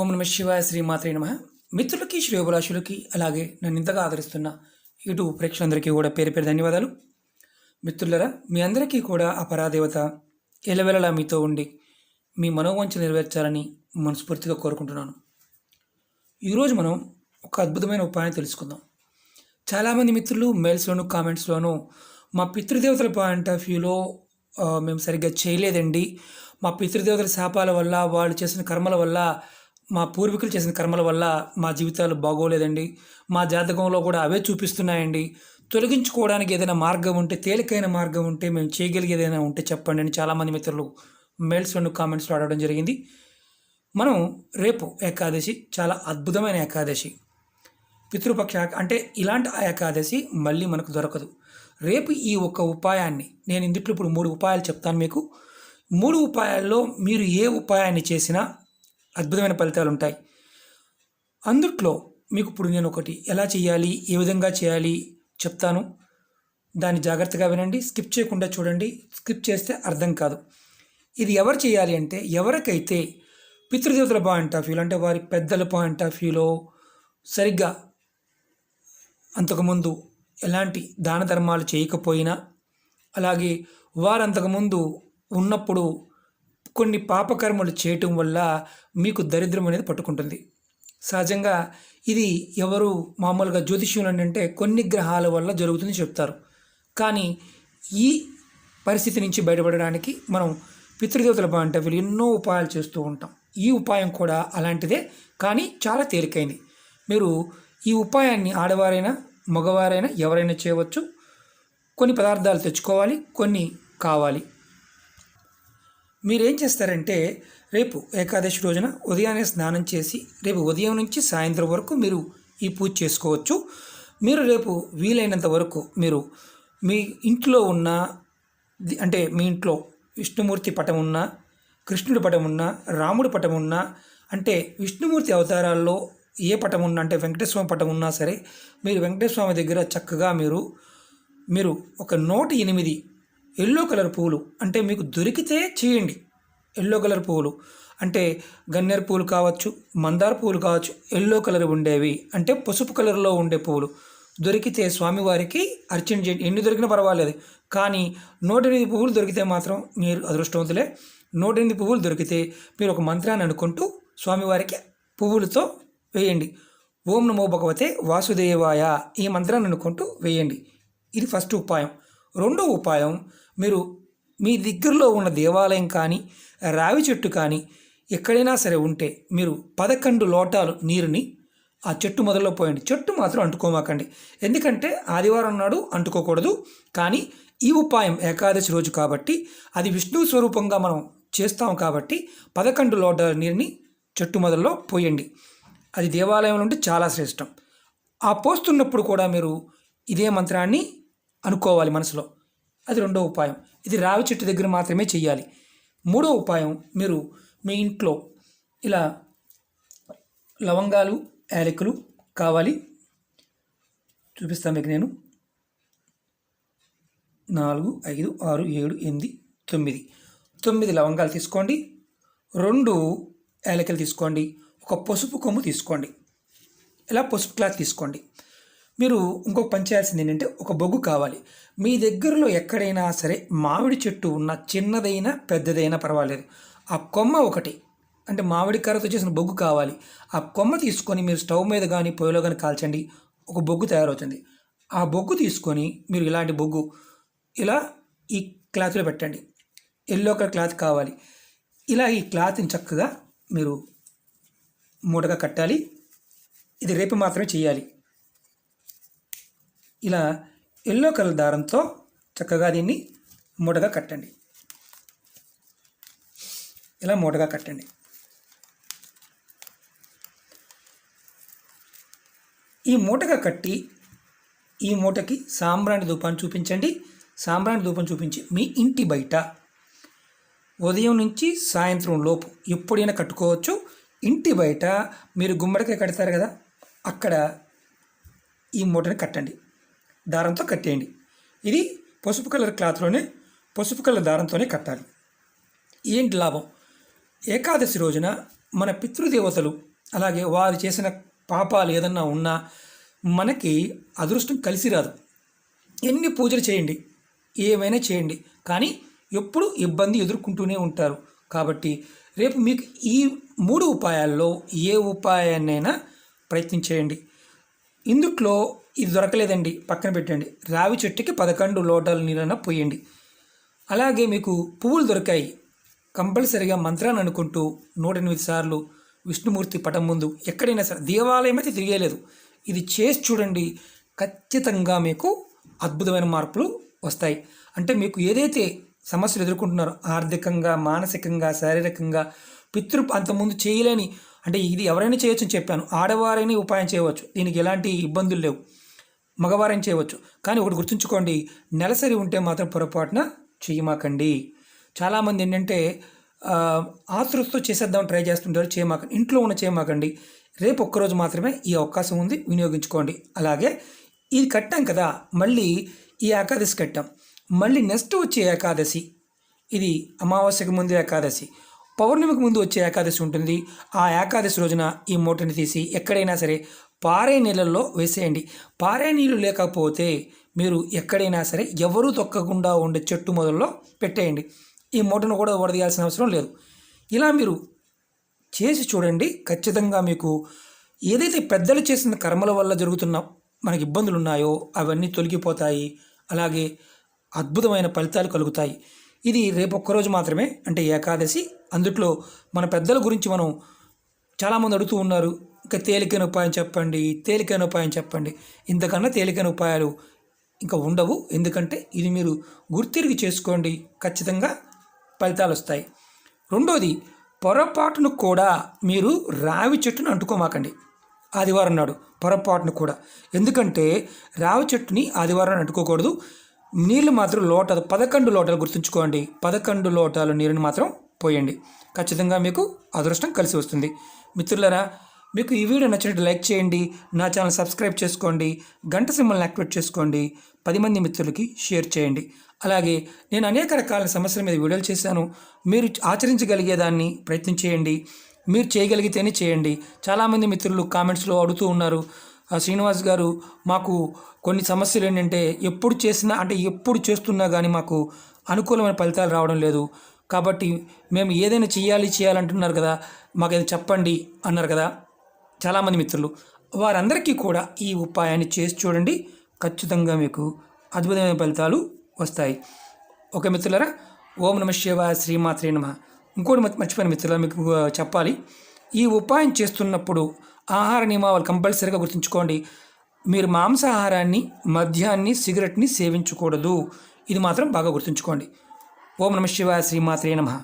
ఓం నమ శివాయ శ్రీమాత్రే నమ. మిత్రులకి శ్రేయోభిలాషులకి అలాగే నన్ను ఇంతగా ఆదరిస్తున్న యూట్యూబ్ ప్రేక్షకులందరికీ కూడా పేరు పేరు ధన్యవాదాలు. మిత్రులరా మీ అందరికీ కూడా అపరాదేవత ఎలవెలలా మీతో ఉండి మీ మనోవంచ నెరవేర్చాలని మనస్ఫూర్తిగా కోరుకుంటున్నాను. ఈరోజు మనం ఒక అద్భుతమైన ఉపాయాన్ని తెలుసుకుందాం. చాలామంది మిత్రులు మెయిల్స్లోను కామెంట్స్లోను మా పితృదేవతల పాయింట్ ఆఫ్ వ్యూలో మేము సరిగ్గా చేయలేదండి. మా పితృదేవతల శాపాల వల్ల వాళ్ళు చేసిన కర్మల వల్ల మా పూర్వీకులు చేసిన కర్మల వల్ల మా జీవితాలు బాగోలేదండి. మా జాతకంలో కూడా అవే చూపిస్తున్నాయండి. తొలగించుకోవడానికి ఏదైనా మార్గం ఉంటే తేలికైన మార్గం ఉంటే మేము చేయగలిగేదైనా ఏదైనా ఉంటే చెప్పండి అని చాలామంది మిత్రులు మెయిల్స్లోను కామెంట్స్లో అడగడం జరిగింది. మనం రేపు ఏకాదశి చాలా అద్భుతమైన ఏకాదశి. పితృపక్ష అంటే ఇలాంటి ఆ ఏకాదశి మళ్ళీ మనకు దొరకదు. రేపు ఈ ఒక్క ఉపాయాన్ని నేను ఇందుట్లో ఇప్పుడు మూడు ఉపాయాలు చెప్తాను మీకు. మూడు ఉపాయాల్లో మీరు ఏ ఉపాయాన్ని చేసినా అద్భుతమైన ఫలితాలు ఉంటాయి అందుట్లో మీకు ఇప్పుడు నేను ఒకటి ఎలా చేయాలి ఏ విధంగా చేయాలి? చెప్తాను. దాన్ని జాగ్రత్తగా వినండి. స్కిప్ చేయకుండా చూడండి. స్కిప్ చేస్తే అర్థం కాదు. ఇది ఎవరు చేయాలి అంటే ఎవరికైతే పితృదేవతల పాయింట్ ఆఫ్ వ్యూలో అంటే వారి పెద్దల పాయింట్ ఆఫ్ వ్యూలో సరిగ్గా అంతకుముందు ఎలాంటి దాన ధర్మాలు చేయకపోయినా అలాగే వారు అంతకుముందు ఉన్నప్పుడు కొన్ని పాపకర్మలు చేయటం వల్ల మీకు దరిద్రం అనేది పట్టుకుంటుంది. సహజంగా ఇది ఎవరు మామూలుగా జ్యోతిష్యులు అంటే కొన్ని గ్రహాల వల్ల జరుగుతుందని చెప్తారు. కానీ ఈ పరిస్థితి నుంచి బయటపడడానికి మనం పితృదేవతల బాంట వీళ్ళు ఎన్నో ఉపాయాలు చేస్తూ ఉంటాం. ఈ ఉపాయం కూడా అలాంటిదే కానీ చాలా తేలికైంది. మీరు ఈ ఉపాయాన్ని ఆడవారైనా మగవారైనా ఎవరైనా చేయవచ్చు. కొన్ని పదార్థాలు తెచ్చుకోవాలి కొన్ని కావాలి. మీరేం చేస్తారంటే రేపు ఏకాదశి రోజున ఉదయాన్నే స్నానం చేసి రేపు ఉదయం నుంచి సాయంత్రం వరకు మీరు ఈ పూజ చేసుకోవచ్చు. మీరు రేపు వీలైనంత వరకు మీరు మీ ఇంట్లో ఉన్న అంటే మీ ఇంట్లో విష్ణుమూర్తి పటం ఉన్న కృష్ణుడి పటం ఉన్న రాముడి పటం ఉన్న అంటే విష్ణుమూర్తి అవతారాల్లో ఏ పటం ఉన్నా అంటే వెంకటేశ్వర పటం ఉన్నా సరే మీరు వెంకటేశ్వర స్వామి దగ్గర చక్కగా మీరు మీరు ఒక నూట ఎనిమిది ఎల్లో కలర్ పువ్వులు అంటే మీకు దొరికితే చేయండి. ఎల్లో కలర్ పువ్వులు అంటే గన్నేరు పువ్వులు కావచ్చు మందార పువ్వులు కావచ్చు ఎల్లో కలర్ ఉండేవి అంటే పసుపు కలర్లో ఉండే పువ్వులు దొరికితే స్వామివారికి అర్చన చేయండి. ఎన్ని దొరికినా పర్వాలేదు. కానీ నూట ఎనిమిది పువ్వులు దొరికితే మాత్రం మీరు అదృష్టవంతులే. నూటెనిమిది పువ్వులు దొరికితే మీరు ఒక మంత్రాన్ని అనుకుంటూ స్వామివారికి పువ్వులతో వేయండి. ఓం నమో భగవతే వాసుదేవాయ ఈ మంత్రాన్ని అనుకుంటూ వేయండి. ఇది ఫస్ట్ ఉపాయం. రెండో ఉపాయం మీరు మీ దగ్గరలో ఉన్న దేవాలయం కానీ రావి చెట్టు కానీ ఎక్కడైనా సరే ఉంటే మీరు పదకొండు లోటాలు నీరుని ఆ చెట్టు మొదల్లో పోయండి. చెట్టు మాత్రం అంటుకోమాకండి. ఎందుకంటే ఆదివారం నాడు అంటుకోకూడదు. కానీ ఈ ఉపాయం ఏకాదశి రోజు కాబట్టి అది విష్ణు స్వరూపంగా మనం చేస్తాం కాబట్టి పదకొండు లోటాల నీరుని చెట్టు మొదల్లో పోయండి. అది దేవాలయంలో ఉంటే చాలా శ్రేష్టం. ఆ పోస్తున్నప్పుడు కూడా మీరు ఇదే మంత్రాన్ని అనుకోవాలి మనసులో. అది రెండో ఉపాయం. ఇది రావి చెట్టు దగ్గర మాత్రమే చేయాలి మూడో ఉపాయం మీరు మీ ఇంట్లో ఇలా లవంగాలు యాలకులు కావాలి. చూపిస్తాను మీకు నేను. నాలుగు ఐదు ఆరు ఏడు ఎనిమిది తొమ్మిది. తొమ్మిది లవంగాలు తీసుకోండి. రెండు యాలకులు తీసుకోండి. ఒక పసుపు కొమ్ము తీసుకోండి. ఇలా పసుపు క్లాత్ తీసుకోండి. మీరు ఇంకొక పని చేయాల్సింది ఏంటంటే ఒక బొగ్గు కావాలి. మీ దగ్గరలో ఎక్కడైనా సరే మామిడి చెట్టు ఉన్న చిన్నదైనా పెద్దదైనా పర్వాలేదు. ఆ కొమ్మ ఒకటి అంటే మామిడి కర్రతో చేసిన బొగ్గు కావాలి. ఆ కొమ్మ తీసుకొని మీరు స్టవ్ మీద కానీ పొయ్యిలో కానీ కాల్చండి. ఒక బొగ్గు తయారవుతుంది. ఆ బొగ్గు తీసుకొని మీరు ఇలాంటి బొగ్గు ఇలా ఈ క్లాత్లో పెట్టండి. ఎల్లో కలర్ క్లాత్ కావాలి. ఇలా ఈ క్లాత్ని చక్కగా మీరు మూటగా కట్టాలి. ఇది రేపు మాత్రమే చేయాలి. ఇలా ఎల్లో కలర్ దారంతో చక్కగా దీన్ని మూటగా కట్టండి. ఇలా మూటగా కట్టండి. ఈ మూటగా కట్టి ఈ మూటకి సాంబ్రాణి ధూపాన్ని చూపించండి. సాంబ్రాణి ధూపం చూపించి మీ ఇంటి బయట ఉదయం నుంచి సాయంత్రం లోపు ఎప్పుడైనా కట్టుకోవచ్చు. ఇంటి బయట మీరు గుమ్మడికాయ కడతారు కదా అక్కడ ఈ మూటని కట్టండి. దారంతో కట్టేయండి. ఇది పసుపు కలర్ క్లాత్లోనే పసుపు కలర్ దారంతోనే కట్టాలి. ఏంటి లాభం. ఏకాదశి రోజున మన పితృదేవతలు అలాగే వారు చేసిన పాపాలు ఏదన్నా ఉన్నా మనకి అదృష్టం కలిసి రాదు. ఎన్ని పూజలు చేయండి ఏమైనా చేయండి కానీ ఎప్పుడు ఇబ్బంది ఎదుర్కొంటూనే ఉంటారు. కాబట్టి రేపు మీకు ఈ మూడు ఉపాయాల్లో ఏ ఉపాయాన్నైనా ప్రయత్నించేయండి ఇందుట్లో ఇది దొరకలేదండి. పక్కన పెట్టండి. రావి చెట్టుకి పదకొండు లోటల నీళ్ళన పోయండి. అలాగే మీకు పువ్వులు దొరికాయి. కంపల్సరిగా మంత్రాన్ని అనుకుంటూ నూట ఎనిమిది సార్లు విష్ణుమూర్తి పటం ముందు ఎక్కడైనా సరే దేవాలయం అయితే తిరిగేయలేదు. ఇది చేసి చూడండి. ఖచ్చితంగా మీకు అద్భుతమైన మార్పులు వస్తాయి. అంటే మీకు ఏదైతే సమస్యలు ఎదుర్కొంటున్నారో ఆర్థికంగా మానసికంగా శారీరకంగా పితృ అంతకుముందు చేయలేని అంటే ఇది ఎవరైనా చేయొచ్చు అని చెప్పాను. ఆడవారైనా ఉపాయం చేయవచ్చు. దీనికి ఎలాంటి ఇబ్బందులు లేవు. మగవారం చేయవచ్చు. కానీ ఒకటి గుర్తుంచుకోండి నెలసరి ఉంటే మాత్రం పొరపాటున చేయమాకండి. చాలామంది ఏంటంటే ఆ, ఆతృతతో ట్రై చేస్తుంటారు చేయమాకండి ఇంట్లో ఉన్న చేయమాకండి. రేపు ఒక్కరోజు మాత్రమే ఈ అవకాశం ఉంది వినియోగించుకోండి. అలాగే ఇది కట్టాం కదా మళ్ళీ ఈ ఏకాదశి కట్టాం. మళ్ళీ నెక్స్ట్ వచ్చే ఏకాదశి ఇది అమావాస్యకు ముందు ఏకాదశి పౌర్ణమికి ముందు వచ్చే ఏకాదశి ఉంటుంది. ఆ ఏకాదశి రోజున ఈ మూటని తీసి ఎక్కడైనా సరే పారే నీళ్ళల్లో వేసేయండి. పారే నీళ్ళు లేకపోతే మీరు ఎక్కడైనా సరే ఎవరూ తొక్కకుండా ఉండే చెట్టు మొదల్లో పెట్టేయండి. ఈ మూటను కూడా వడదీయాల్సిన అవసరం లేదు. ఇలా మీరు చేసి చూడండి. ఖచ్చితంగా మీకు ఏదైతే పెద్దలు చేసిన కర్మల వల్ల జరుగుతున్న మనకి ఇబ్బందులు ఉన్నాయో అవన్నీ తొలగిపోతాయి. అలాగే అద్భుతమైన ఫలితాలు కలుగుతాయి. ఇది రేపు ఒక్కరోజు మాత్రమే అంటే ఏకాదశి. అందుట్లో మన పెద్దల గురించి మనం చాలామంది అడుగుతూ ఉన్నారు. ఇంకా తేలికైన ఉపాయం చెప్పండి తేలికైన ఉపాయం చెప్పండి. ఇంతకన్నా తేలికైన ఉపాయాలు ఇంకా ఉండవు. ఎందుకంటే ఇది మీరు గుర్తిరిగి చేసుకోండి. ఖచ్చితంగా ఫలితాలు వస్తాయి. రెండోది పొరపాటును కూడా మీరు రావి చెట్టును అంటుకోమాకండి. ఆదివారం నాడు పొరపాటును కూడా. ఎందుకంటే రావి చెట్టుని ఆదివారం అంటుకోకూడదు. నీళ్ళు మాత్రం లోట పదకొండు లోటాలు గుర్తుంచుకోండి. పదకొండు లోటాలు నీరుని మాత్రం పోయండి. ఖచ్చితంగా మీకు అదృష్టం కలిసి వస్తుంది. మిత్రులరా మీకు ఈ వీడియో నచ్చినట్టు లైక్ చేయండి నా ఛానల్ సబ్స్క్రైబ్ చేసుకోండి గంట సింబల్ని యాక్టివేట్ చేసుకోండి పది మంది మిత్రులకి షేర్ చేయండి. అలాగే నేను అనేక రకాల సమస్యల మీద వీడియోలు చేశాను. మీరు ఆచరించగలిగేదాన్ని ప్రయత్నం చేయండి మీరు చేయగలిగితేనే చేయండి. చాలామంది మిత్రులు కామెంట్స్లో అడుగుతూ ఉన్నారు ఆ శ్రీనివాస్ గారు మాకు కొన్ని సమస్యలు ఏంటంటే ఎప్పుడు చేసినా అంటే ఎప్పుడు చేస్తున్నా కానీ మాకు అనుకూలమైన ఫలితాలు రావడం లేదు. కాబట్టి మేము ఏదైనా చేయాలి చేయాలంటున్నారు కదా మాకు ఏదైనా చెప్పండి అన్నారు కదా. చాలామంది మిత్రులు వారందరికీ కూడా ఈ ఉపాయాన్ని చేసి చూడండి. ఖచ్చితంగా మీకు అద్భుతమైన ఫలితాలు వస్తాయి. ఓకే మిత్రులరా ఓం నమ శివాయ శ్రీమాత్రే నమ. ఇంకోటి మర్చిపోయిన మిత్రుల మీకు చెప్పాలి. ఈ ఉపాయం చేస్తున్నప్పుడు ఆహార నియమాలు కంపల్సరీగా గుర్తుంచుకోండి. మీరు మాంసాహారాన్ని మద్యాన్ని సిగరెట్ని సేవించకూడదు. ఇది మాత్రం బాగా గుర్తుంచుకోండి. ఓం నమ శివాయ శ్రీమాత్రే నమ.